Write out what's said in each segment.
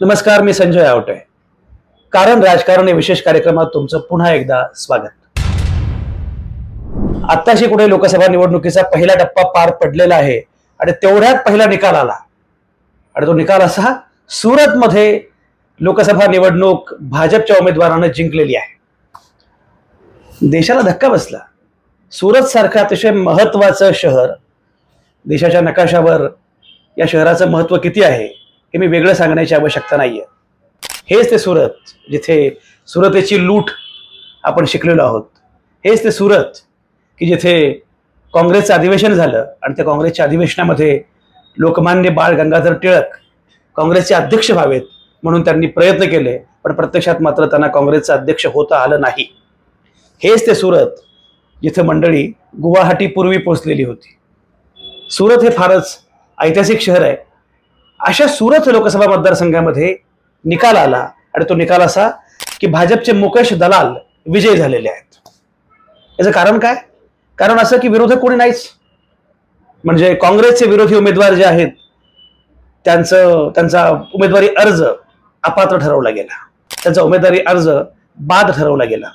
नमस्कार मी संजय आवटे. कारण राजकारण या विशेष कार्यक्रमात तुमचं पुन्हा एकदा स्वागत. आत्ताशी कुठे लोकसभा निवडणुकीचा पहिला टप्पा पार पडलेला आहे आणि तेवढ्यात पहिला निकाल आला. आणि तो निकाल असा सुरतमध्ये लोकसभा निवडणूक भाजपच्या उमेदवारानं जिंकलेली आहे. देशाला धक्का बसला. सुरत सारखं अतिशय महत्वाचं शहर देशाच्या नकाशावर या शहराचं महत्त्व किती आहे? हे मी वेगळं सांगण्याची आवश्यकता नाही आहे हेच ते सुरत जिथे सुरतेची लूट आपण शिकलेलो आहोत. हेच ते सुरत की जिथे काँग्रेसचं अधिवेशन झालं आणि त्या काँग्रेसच्या अधिवेशनामध्ये लोकमान्य बाळ गंगाधर टिळक काँग्रेसचे अध्यक्ष व्हावेत म्हणून त्यांनी प्रयत्न केले पण प्रत्यक्षात मात्र त्यांना काँग्रेसचं अध्यक्ष होता आलं नाही. हेच ते सुरत जिथे मंडळी गुवाहाटी पूर्वी पोचलेली होती. सुरत हे फारच ऐतिहासिक शहर आहे. अशा सुरत लोकसभा मतदारसंघामध्ये निकाल आला आणि तो निकाल असा की भाजपचे मुकेश दलाल विजयी झालेले आहेत. याचं कारण काय? कारण असं की विरोधक कोणी नाहीच. म्हणजे काँग्रेसचे विरोधी उमेदवार जे आहेत त्यांचं त्यांचा उमेदवारी अर्ज अपात्र ठरवला गेला. त्यांचा उमेदवारी अर्ज बाद ठरवला गेला.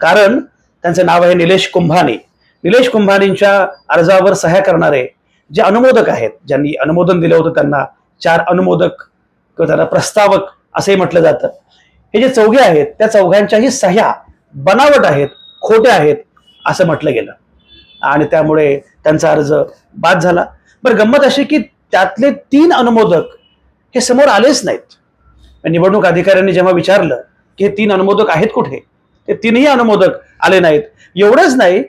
कारण त्यांचं नाव आहे निलेश कुंभानी. निलेश कुंभानींच्या अर्जावर सह्या करणारे जे अनुमोदक आहेत ज्यांनी अनुमोदन दिलं होतं त्यांना चार अनुमोदक किंवा त्यांना प्रस्तावक असंही म्हटलं जातं. हे जे चौघे आहेत त्या चौघांच्याही सह्या बनावट आहेत खोट्या आहेत असं म्हटलं गेलं. आणि त्यामुळे त्यांचा अर्ज बाद झाला. बरं गंमत अशी की त्यातले तीन अनुमोदक हे समोर आलेच नाहीत. निवडणूक अधिकाऱ्यांनी जेव्हा विचारलं की हे तीन अनुमोदक आहेत कुठे ते तीनही अनुमोदक आले नाहीत. एवढंच नाही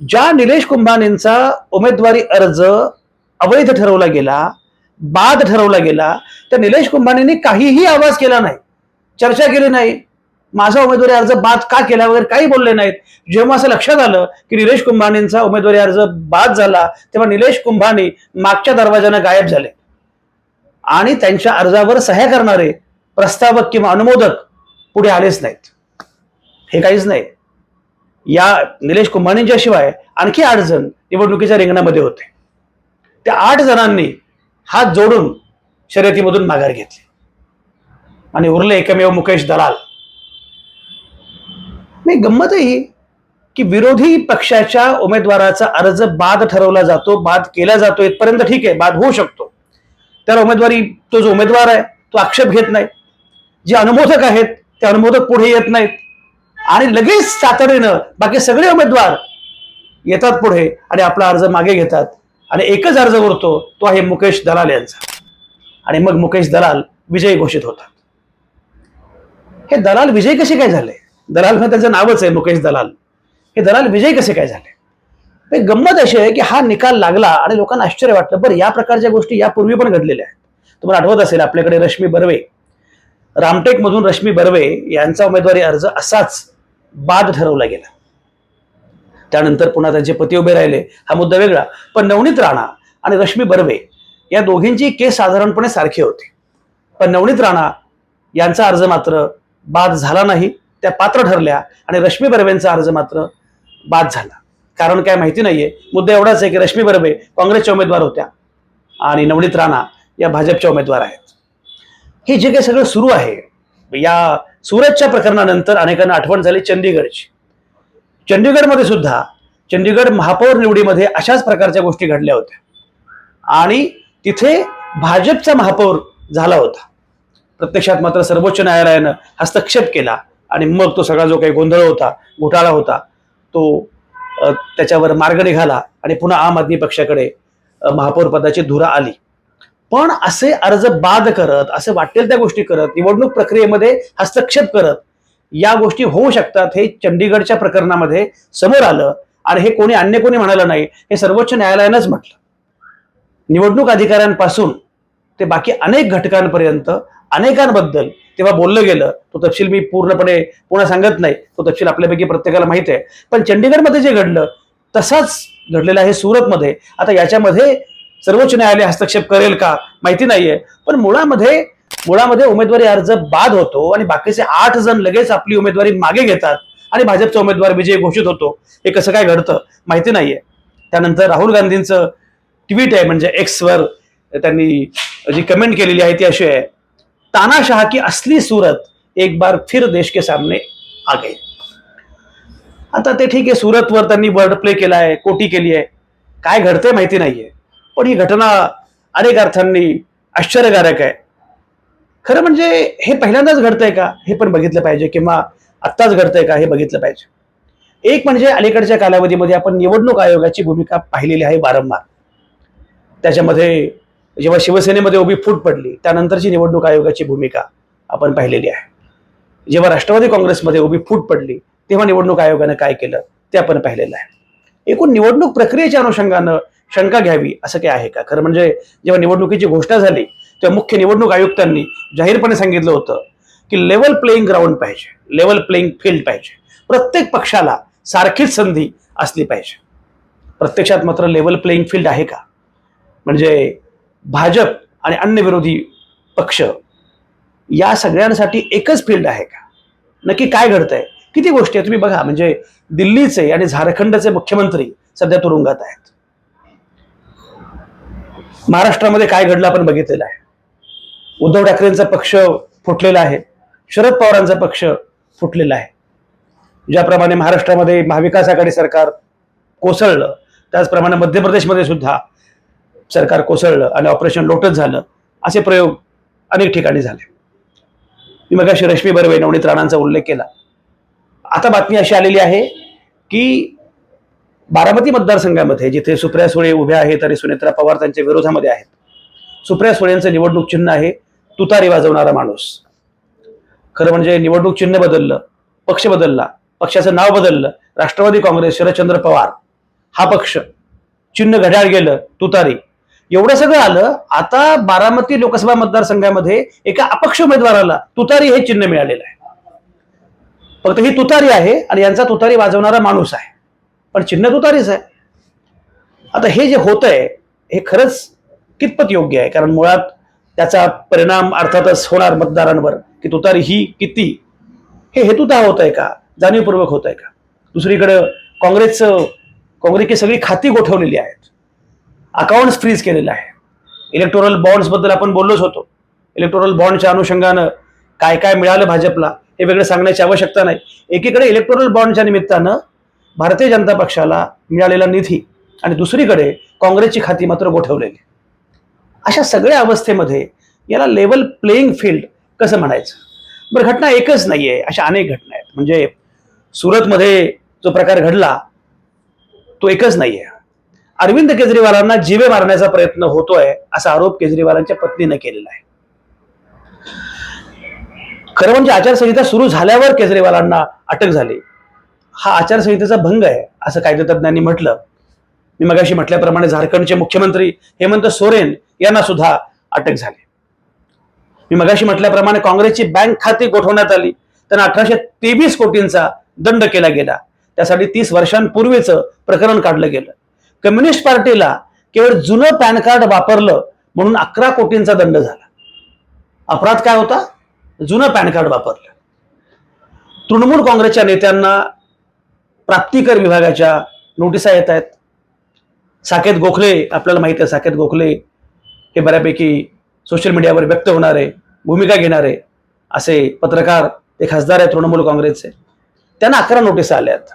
ज्या निलेश कुंभानींचा उमेदवारी अर्ज अवैध ठरवला गेला बाद ठरवला गेला त्या निलेश कुंभानेंनी काहीही आवाज केला नाही चर्चा केली नाही. माझा उमेदवारी अर्ज बाद का केला वगैरे काही बोलले नाहीत. जेव्हा असं लक्षात आलं की निलेश कुंभानींचा उमेदवारी अर्ज बाद झाला तेव्हा निलेश कुंभानी मागच्या दरवाजानं गायब झाले. आणि त्यांच्या अर्जावर सह्या करणारे प्रस्तावक किंवा अनुमोदक पुढे आलेच नाहीत. हे काहीच नाही. या निलेश कुंभानींच्या शिवाय आणखी आठ जण निवडणुकीच्या रिंगणामध्ये होते. त्या आठ जणांनी हात जोडून शर्यतीमधून माघार घेतली. आणि उरले एकमेव मुकेश दलाल. मी गंमत ही की विरोधी पक्षाच्या उमेदवाराचा अर्ज बाद ठरवला जातो बाद केला जातो इथपर्यंत ठीक आहे बाद होऊ शकतो. त्याला उमेदवारी तो जो उमेदवार आहे तो आक्षेप घेत नाही. जे अनुमोदक आहेत ते अनुमोदक पुढे येत नाहीत. आणि लगेच तातडीनं बाकी सगळे उमेदवार येतात पुढे आणि आपला अर्ज मागे घेतात. आणि एकच अर्ज उरतो तो आहे मुकेश दलाल यांचा. आणि मग मुकेश दलाल विजयी घोषित होतात. हे दलाल विजय कसे काय झाले? दलाल म्हणजे त्यांचं नावच आहे मुकेश दलाल. हे दलाल विजय कसे काय झाले? हे गंमत अशी आहे की हा निकाल लागला आणि लोकांना आश्चर्य वाटलं. बरं या प्रकारच्या गोष्टी यापूर्वी पण घडलेल्या आहेत. तुम्हाला आठवत असेल आपल्याकडे रश्मी बर्वे. रामटेक मधून रश्मी बर्वे यांचा उमेदवारी अर्ज असाच. बाद ठरवला गेला. त्यानंतर पुन्हा त्यांचे पती उभे राहिले. हा मुद्दा वेगळा. पण नवनीत राणा आणि रश्मी बर्वे या दोघींची केस साधारणपणे सारखी होती. पण नवनीत राणा यांचा अर्ज मात्र बाद झाला नाही. त्या पात्र ठरल्या आणि रश्मी बर्वेंचा अर्ज मात्र बाद झाला. कारण काय माहिती नाहीये. मुद्दा एवढाच आहे की रश्मी बर्वे काँग्रेसच्या उमेदवार होत्या आणि नवनीत राणा या भाजपच्या उमेदवार आहेत. हे जे काही सगळं सुरू आहे या सुरतच्या प्रकरणानंतर अनेकांना आठवण झाली चंदीगडची. चंदीगडमध्ये सुद्धा चंदीगड महापौर निवडीमध्ये अशाच प्रकारच्या गोष्टी घडल्या होत्या. आणि तिथे भाजपचा महापौर झाला होता. प्रत्यक्षात मात्र सर्वोच्च न्यायालयानं हस्तक्षेप केला आणि मग तो सगळा जो काही गोंधळ होता घोटाळा होता तो त्याच्यावर मार्ग निघाला आणि पुन्हा आम आदमी पक्षाकडे महापौर पदाची धुरा आली. पण असे अर्ज बाद करत असे वाटेल त्या गोष्टी करत निवडणूक प्रक्रियेमध्ये हस्तक्षेप करत या गोष्टी होऊ शकतात हे चंडीगडच्या प्रकरणामध्ये समोर आलं. आणि हे कोणी अन्य कोणी म्हणालं नाही हे सर्वोच्च न्यायालयानंच म्हटलं. निवडणूक अधिकाऱ्यांपासून ते बाकी अनेक घटकांपर्यंत अनेकांबद्दल तेव्हा बोललं गेलं. तो तपशील मी पूर्णपणे पुन्हा सांगत नाही. तो तपशील आपल्यापैकी प्रत्येकाला माहिती आहे. पण चंडीगडमध्ये जे घडलं तसाच घडलेलं आहे सुरतमध्ये. आता याच्यामध्ये सर्वोच्च न्यायालय हस्तक्षेप करेल का माहिती नाहीये. पण मुळामध्ये मुळामध्ये उमेदवारी अर्ज बाद होतो आणि बाकीचे आठ जण लगेच आपली उमेदवारी मागे घेतात आणि भाजपचा उमेदवार विजय घोषित होतो. हे कसं काय घडतं माहिती नाहीये. त्यानंतर राहुल गांधींचं ट्विट आहे म्हणजे एक्सवर त्यांनी जी कमेंट केलेली आहे ती अशी आहे तानाशाह की असली सूरत एक बार फिर देश के सामने आ गई. आता ते ठीक आहे सुरतवर त्यांनी वर्ड प्ले केला आहे कोटी केली आहे. काय घडतंय माहिती नाहीये. पण ही घटना अनेक अर्थांनी आश्चर्यकारक आहे. खरं म्हणजे हे पहिल्यांदाच घडतंय का? हे पण बघितलं पाहिजे किंवा आत्ताच घडतंय का? हे बघितलं पाहिजे. एक म्हणजे अलीकडच्या कालावधीमध्ये आपण निवडणूक आयोगाची भूमिका पाहिलेली आहे वारंवार. त्याच्यामध्ये जेव्हा शिवसेनेमध्ये उभी फूट पडली त्यानंतरची निवडणूक आयोगाची भूमिका आपण पाहिलेली आहे. जेव्हा राष्ट्रवादी काँग्रेसमध्ये उभी फूट पडली तेव्हा निवडणूक आयोगानं काय केलं? ते आपण पाहिलेलं आहे. एकूण निवडणूक प्रक्रियेच्या अनुषंगानं शंका घ्यावी असं काही आहे का? खरं म्हणजे जेव्हा निवडणुकीची घोषणा झाली तेव्हा मुख्य निवडणूक आयुक्तांनी जाहीरपणे सांगितलं होतं की लेवल प्लेईंग ग्राउंड पाहिजे लेवल प्लेईंग फील्ड पाहिजे. प्रत्येक पक्षाला सारखीच संधी असली पाहिजे. प्रत्यक्षात मात्र लेवल प्लेईंग फील्ड आहे का? म्हणजे भाजप आणि अन्य विरोधी पक्ष या सगळ्यांसाठी एकच फील्ड आहे का? नक्की काय घडतंय? किती गोष्टी आहेत? तुम्ही बघा म्हणजे दिल्लीचे आणि झारखंडचे मुख्यमंत्री सध्या तुरुंगात आहेत. महाराष्ट्रामध्ये काय घडलं आपण बघितलेलं आहे. उद्धव ठाकरेंचा पक्ष फुटलेला आहे. शरद पवारांचा पक्ष फुटलेला आहे. ज्याप्रमाणे महाराष्ट्रामध्ये महाविकास आघाडी सरकार कोसळलं त्याचप्रमाणे मध्य प्रदेशमध्ये सुद्धा सरकार कोसळलं आणि ऑपरेशन लोटस झालं असे प्रयोग अनेक ठिकाणी झाले. मी मग रश्मी बर्वे नवनीत राणांचा उल्लेख केला. आता बातमी अशी आलेली आहे की बारामती मतदारसंघामध्ये जिथे सुप्रिया सुळे उभ्या आहेत आणि सुनेत्रा पवार त्यांच्या विरोधामध्ये आहेत सुप्रिया सुळेंचं निवडणूक चिन्ह आहे तुतारी वाजवणारा माणूस. खरं म्हणजे निवडणूक चिन्ह बदललं पक्ष बदलला पक्षाचं नाव बदललं राष्ट्रवादी काँग्रेस शरदचंद्र पवार हा पक्ष. चिन्ह घड्याळ गेलं तुतारी. एवढं सगळं आलं आता बारामती लोकसभा मतदारसंघामध्ये एका अपक्ष उमेदवाराला तुतारी हे चिन्ह मिळालेलं आहे. फक्त ही तुतारी आहे आणि यांचा तुतारी वाजवणारा माणूस आहे. पण चिन्ह तुतारीच आहे. आता हे जे होत आहे हे खरंच कितपत योग्य आहे? कारण मुळात त्याचा परिणाम अर्थातच होणार मतदारांवर की तुतारी ही किती? हे हेतुतः होत आहे का? जाणीवपूर्वक होत आहे का? दुसरीकडं काँग्रेसचं काँग्रेसची सगळी खाती गोठवलेली आहेत. अकाउंट्स फ्रीज केलेलं आहे इलेक्टोरल बॉन्ड्सबद्दल आपण बोललोच होतो. इलेक्टोरल बॉन्डच्या अनुषंगानं काय काय मिळालं भाजपला हे वेगळं सांगण्याची आवश्यकता नाही. एकीकडे इलेक्टोरल बॉन्डच्या निमित्तानं भारतीय जनता पक्षाला मिळालेला निधी आणि दुसरीकडे काँग्रेसची खाती मात्र गोठवलेली. अशा सगळ्या अवस्थेमध्ये याला लेवल प्लेईंग फील्ड कसं म्हणायचं? बरं घटना एकच नाहीये अशा अनेक घटना आहेत. म्हणजे सुरतमध्ये जो प्रकार घडला तो एकच नाहीये. अरविंद केजरीवालांना जिवे मारण्याचा प्रयत्न होतोय असा आरोप केजरीवालांच्या पत्नीने केलेला आहे. खरं म्हणजे आचारसंहिता सुरू झाल्यावर केजरीवालांना अटक झाली. हा आचारसंहितेचा भंग आहे असं कायदेतज्ञांनी म्हटलं. मी मगाशी म्हटल्याप्रमाणे झारखंडचे मुख्यमंत्री हेमंत सोरेन यांना सुद्धा अटक झाली. मी मगाशी म्हटल्याप्रमाणे काँग्रेसची बँक खाती गोठवण्यात आली त्यांना अठराशे तेवीस कोटींचा दंड केला गेला. त्यासाठी तीस वर्षांपूर्वीचं प्रकरण काढलं गेलं. कम्युनिस्ट पार्टीला केवळ जुनं पॅन कार्ड वापरलं म्हणून अकरा कोटींचा दंड झाला. अपराध काय होता? जुनं पॅन कार्ड वापरलं. तृणमूल काँग्रेसच्या नेत्यांना प्राप्तिकर विभागाच्या नोटिसा येत आहेत. साकेत गोखले आपल्याला माहिती आहे साकेत गोखले हे बऱ्यापैकी सोशल मीडियावर व्यक्त होणारे भूमिका घेणारे असे पत्रकार ते खासदार आहेत तृणमूल काँग्रेसचे. त्यांना अकरा नोटिसा आल्या आहेत.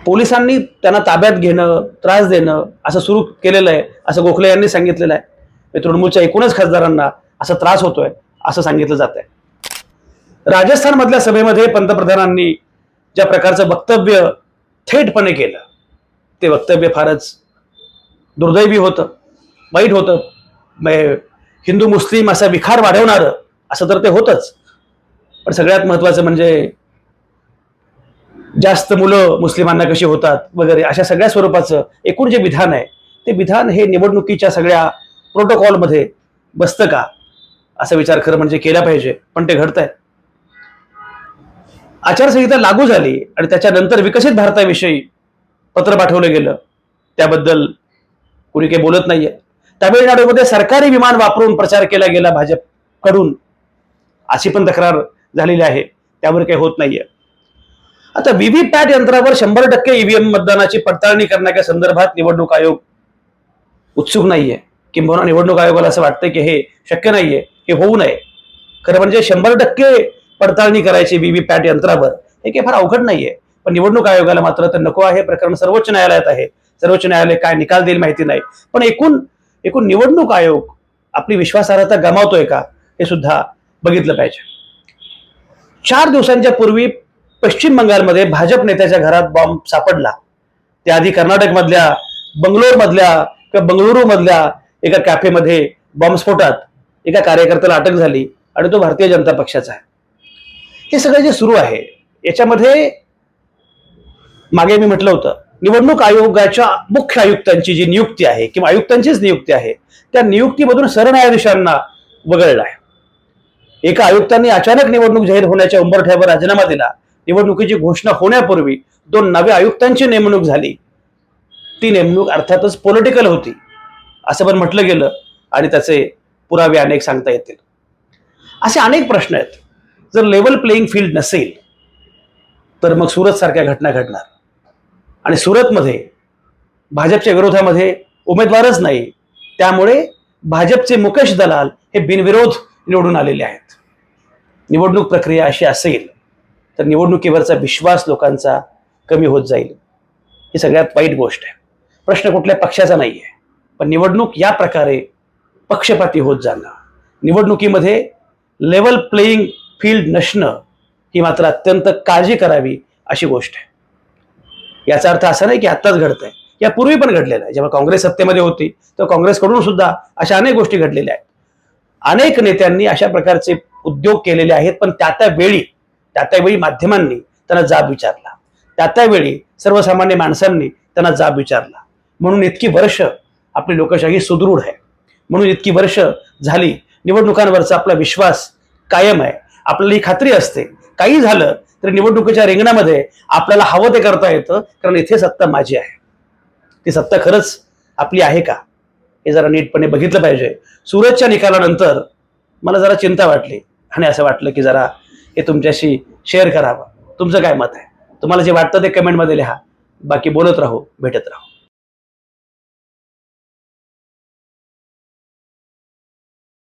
पोलिसांनी त्यांना ताब्यात घेणं त्रास देणं असं सुरू केलेलं आहे असं गोखले यांनी सांगितलेलं आहे. तृणमूलच्या एकूणच खासदारांना असा त्रास होतोय असं सांगितलं जात आहे राजस्थानमधल्या सभेमध्ये पंतप्रधानांनी ज्या प्रकारचं वक्तव्य थेटपणे केलं ते वक्तव्य फारच दुर्दैवी होतं वाईट होतं. म्हणजे हिंदू मुस्लिम असा विखार वाढवणारं असं तर ते होतंच. पण सगळ्यात महत्वाचं म्हणजे जास्त मुलं मुस्लिमांना कशी होतात वगैरे अशा सगळ्या स्वरूपाचं एकूण जे विधान आहे ते विधान हे निवडणुकीच्या सगळ्या प्रोटोकॉलमध्ये बसतं का? असा विचार खरं म्हणजे केला पाहिजे पण ते घडतंय. आचारसंहिता लागू झाली आणि त्याच्यानंतर विकसित भारताविषयी पत्र पाठवलं गेलं. त्याबद्दल कोणी काही बोलत नाहीये. तामिळनाडूमध्ये सरकारी विमान वापरून प्रचार केला गेला भाजपकडून. अशी पण तक्रार झालेली आहे. त्यावर काही होत नाहीये. आता व्हीव्हीपॅट यंत्रावर शंभर टक्के ईव्हीएम मतदानाची पडताळणी करण्याच्या संदर्भात निवडणूक आयोग उत्सुक नाहीये. किंबहुना निवडणूक आयोगाला असं वाटतं की हे शक्य नाहीये हे होऊ नये. खरं म्हणजे शंभर टक्के पडताळणी करायची व्हीव्हीपॅट यंत्रावर. हे काही फार अवघड नाहीये. पण निवडणूक आयोगाला मात्र तर नको आहे. प्रकरण सर्वोच्च न्यायालयात आहे. सर्वोच्च न्यायालय काय निकाल देईल माहिती नाही. पण एकूण एकूण निवडणूक आयोग आपली विश्वासार्हता गमावतोय का? हे सुद्धा बघितलं पाहिजे. चार दिवसांच्या पूर्वी पश्चिम बंगालमध्ये भाजप नेत्याच्या घरात बॉम्ब सापडला. त्याआधी कर्नाटकमधल्या बंगलोरमधल्या किंवा बंगळुरू मधल्या एका कॅफेमध्ये बॉम्बस्फोटात एका कार्यकर्त्याला अटक झाली आणि तो भारतीय जनता पक्षाचा आहे. हे सगळं जे सुरू आहे याच्यामध्ये मागे मी म्हटलं होतं निवडणूक आयोगाच्या मुख्य आयुक्तांची जी नियुक्ती आहे किंवा आयुक्तांचीच नियुक्ती आहे त्या नियुक्तीमधून सरन्यायाधीशांना वगळलं आहे. एका आयुक्तांनी अचानक निवडणूक जाहीर होण्याच्या उंबरठ्यावर राजीनामा दिला. निवडणुकीची घोषणा होण्यापूर्वी दोन नव्या आयुक्तांची नेमणूक झाली. ती नेमणूक अर्थातच पॉलिटिकल होती असं पण म्हटलं गेलं आणि त्याचे पुरावे अनेक सांगता येतील. असे अनेक प्रश्न आहेत. जर लेवल प्लेईंग फील्ड नसेल तर मग सुरत सारख्या घटना घडणार. आणि सुरतमध्ये भाजपच्या विरोधामध्ये उमेदवारच नाही. त्यामुळे भाजपचे मुकेश दलाल हे बिनविरोध निवडून आलेले आहेत. निवडणूक प्रक्रिया अशी असेल तर निवडणुकीवरचा विश्वास लोकांचा कमी होत जाईल. ही सगळ्यात वाईट गोष्ट आहे. प्रश्न कुठल्या पक्षाचा नाही आहे पण निवडणूक या प्रकारे पक्षपाती होत जाणं. निवडणुकीमध्ये लेवल प्लेईंग फील्ड नसणं ही मात्र अत्यंत काळजी करावी अशी गोष्ट आहे. याचा अर्थ असा नाही की आत्ताच घडतंय. यापूर्वी पण घडलेलं आहे. जेव्हा काँग्रेस सत्तेमध्ये होती तर काँग्रेसकडून सुद्धा अशा अनेक गोष्टी घडलेल्या आहेत. अनेक नेत्यांनी अशा प्रकारचे उद्योग केलेले आहेत पण त्या त्या वेळी त्या त्यावेळी माध्यमांनी त्यांना जाब विचारला. त्या त्यावेळी सर्वसामान्य माणसांनी त्यांना जाब विचारला. म्हणून इतकी वर्ष आपली लोकशाही सुदृढ आहे. म्हणून इतकी वर्ष झाली. निवडणुकांवरचा आपला विश्वास कायम आहे. आपल्याला ही खात्री असते. काही झालं तरी निवडणुकीच्या रिंगणामध्ये आपल्याला हवं ते करता येतं कारण इथे सत्ता माझी आहे. ती सत्ता खरंच आपली आहे का? हे जरा नीटपणे बघितलं पाहिजे. सुरतच्या निकालानंतर मला जरा चिंता वाटली आणि असं वाटलं की जरा हे तुमच्याशी शेअर करावं. तुमचं काय मत आहे? तुम्हाला जे वाटतं ते कमेंटमध्ये लिहा. बाकी बोलत राहू भेटत राहू.